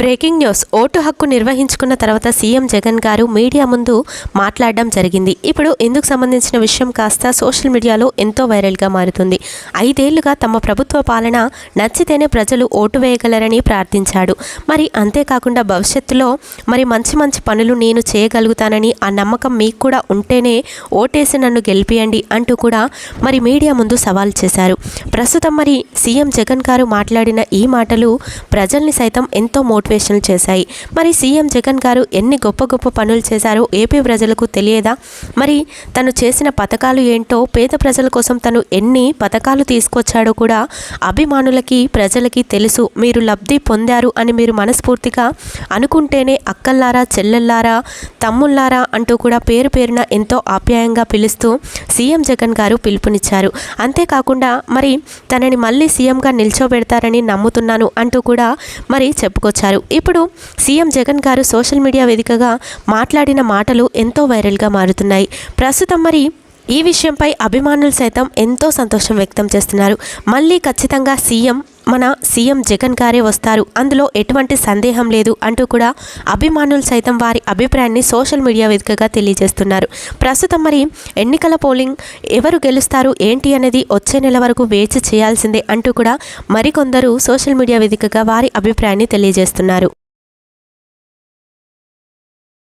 Breaking news vote హక్కు నిర్వహించుకున్న తర్వాత CM Jagan గారు మీడియా ముందు మాట్లాడడం జరిగింది. ఇప్పుడు ఇందుకు సంబంధించిన విషయం కాస్త సోషల్ మీడియాలో ఎంతో వైరల్గా మారుతుంది. ఐదేళ్ళుగా తమ ప్రభుత్వ పాలన నచ్చితేనే ప్రజలు ఓటు వేయగలరని ప్రార్థించాడు. మరి అంతేకాకుండా భవిష్యత్తులో మరి మంచి మంచి పనులు నేను చేయగలుగుతానని ఆ నమ్మకం మీకు కూడా ఉంటేనే ఓటేసి నన్ను గెలిపియండి అంటూ కూడా మరి మీడియా ముందు సవాల్ చేశారు. ప్రస్తుతం మరి సీఎం జగన్ గారు మాట్లాడిన ఈ మాటలు ప్రజల్ని సైతం ఎంతో మోటివేషన్ చేశాయి. మరి సీఎం జగన్ గారు ఎన్ని గొప్ప గొప్ప పనులు చేశారో ఏపీ ప్రజలకు తెలియదా? మరి తను చేసిన పథకాలు ఏంటో పేద ప్రజల కోసం తను ఎన్ని పథకాలు తీసుకొచ్చాడో కూడా అభిమానులకి ప్రజలకి తెలుసు. మీరు లబ్ధి పొందారు అని మీరు మనస్ఫూర్తిగా అనుకుంటేనే అక్కల్లారా చెల్లెల్లారా తమ్ముళ్ళారా అంటూ కూడా పేరు పేరున ఎంతో ఆప్యాయంగా పిలుస్తూ సీఎం జగన్ గారు పిలుపునిచ్చారు. అంతేకాకుండా మరి తనని మళ్ళీ సీఎంగా నిల్చోబెడతారని నమ్ముతున్నాను అంటూ కూడా మరి చెప్పుకొచ్చారు. ఇప్పుడు సీఎం జగన్ గారు సోషల్ మీడియా వేదికగా మాట్లాడిన మాటలు ఎంతో వైరల్గా మారుతున్నాయి. ప్రస్తుతం మరి ఈ విషయంపై అభిమానులు సైతం ఎంతో సంతోషం వ్యక్తం చేస్తున్నారు. మళ్ళీ ఖచ్చితంగా సీఎం మన సీఎం జగన్ గారే వస్తారు. అందులో ఎటువంటి సందేహం లేదు అంటూ కూడా అభిమానులు సైతం వారి అభిప్రాయాన్ని సోషల్ మీడియా వేదికగా తెలియజేస్తున్నారు. ప్రస్తుతం మరి ఎన్నికల పోలింగ్ ఎవరు గెలుస్తారు ఏంటి అనేది వచ్చే నెల వరకు వేచి చేయాల్సిందే అంటూ కూడా మరికొందరు సోషల్ మీడియా వేదికగా వారి అభిప్రాయాన్ని తెలియజేస్తున్నారు.